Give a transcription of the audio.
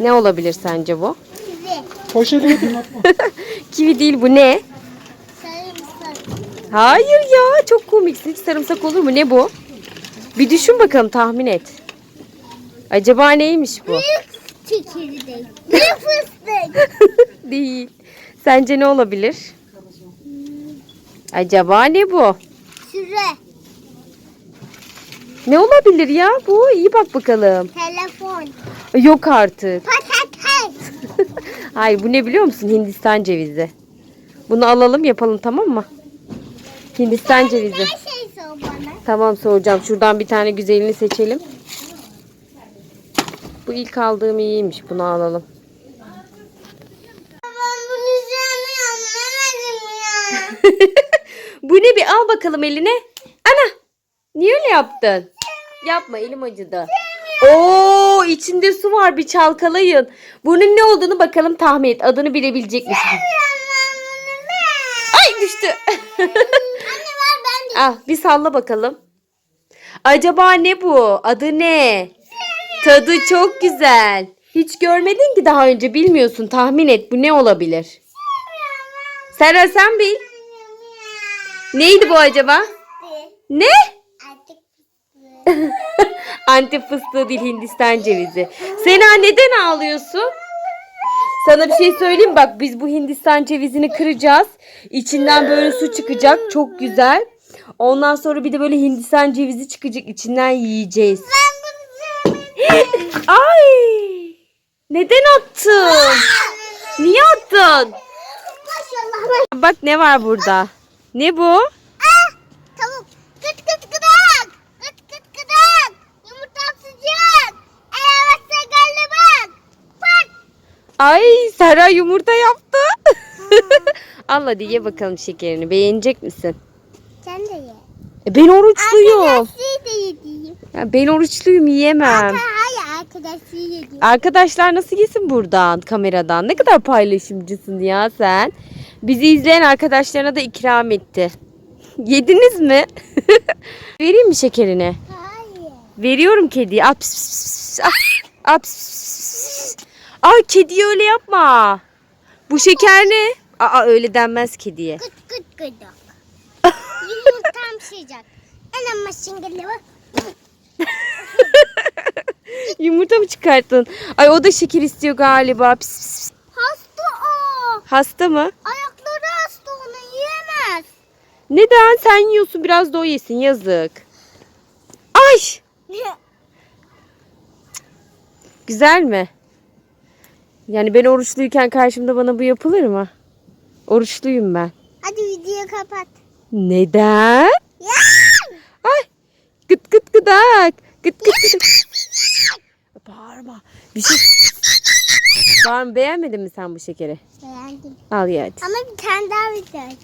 Ne olabilir sence bu? Kivi. Poşeti atma. Kivi değil bu ne? Sarımsak. Hayır ya çok komiksin. Hiç sarımsak olur mu? Ne bu? Bir düşün bakalım tahmin et. Acaba neymiş bu? Büyük çekirdek. Büyük fıstık. değil. Sence ne olabilir? Acaba ne bu? Süre. Ne olabilir ya bu? İyi bak bakalım. Telefon. Yok artık. Patates. Hayır bu ne biliyor musun? Hindistan cevizi. Bunu alalım yapalım tamam mı? Hindistan cevizi. Her şey sor bana. Tamam soracağım. Şuradan bir tane güzelini seçelim. Bu ilk aldığım iyiymiş. Bunu alalım. Ben bunu sevmiyorum. Yemedim ya. Bu ne bir al bakalım eline. Ana. Niye öyle yaptın? Yapma elim acıdı. Oo içinde su var bir çalkalayın. Bunun ne olduğunu bakalım tahmin et. Adını bilebilecek misin? Ay düştü. Anne ver ben de. Al bir salla bakalım. Acaba ne bu? Adı ne? Tadı çok güzel. Hiç görmedin ki daha önce bilmiyorsun. Tahmin et bu ne olabilir? Serra sen bil. Neydi bu acaba? Ne? Antep fıstığı değil Hindistan cevizi. Sena neden ağlıyorsun? Sana bir şey söyleyeyim bak biz bu Hindistan cevizini kıracağız. İçinden böyle su çıkacak çok güzel. Ondan sonra bir de böyle Hindistan cevizi çıkacak içinden yiyeceğiz. Ay! Neden attın? Niye attın? Bak ne var burada. Ne bu? Ah, tavuk. Kıt kıt kıdak. Kıt kıt kıdak. Yumurtam sıcak. Arabası geldi bak. Bak. Ay Sera yumurta yaptı. Al hadi ye bakalım şekerini. Beğenecek misin? Sen de ye. E, ben oruçluyum. Arkadaşı da yediğim. Ya ben oruçluyum yiyemem. Hayır arkadaşı yediğim. Arkadaşlar nasıl yesin buradan kameradan? Ne kadar paylaşımcısın ya sen. Bizi izleyen arkadaşlarına da ikram etti. Yediniz mi? Vereyim mi şekerini? Hayır. Veriyorum kediye. Pis, pis, pis, pis. Aa, kediye öyle yapma. Bu şeker ne? Aa öyle denmez kediye. Kıt kıt kıdak. Yumurtam sıcak. Anam geldi bak. Yumurta mı çıkarttın? Ay o da şeker istiyor galiba. Pis, pis, pis. Hasta o. Hasta mı? Ayakları hasta onu yiyemez. Neden? Sen yiyorsun biraz da o yesin yazık. Ay güzel mi? Yani ben oruçluyken karşımda bana bu yapılır mı? Oruçluyum ben. Hadi videoyu kapat. Neden? Ya! Ay gıt gıt gıdak. Gıt gıt gıdak. Bağırma. Bir şey... Bağırma beğenmedin mi sen bu şekeri? Beğendim. Al ye hadi. Ama bir tane daha video.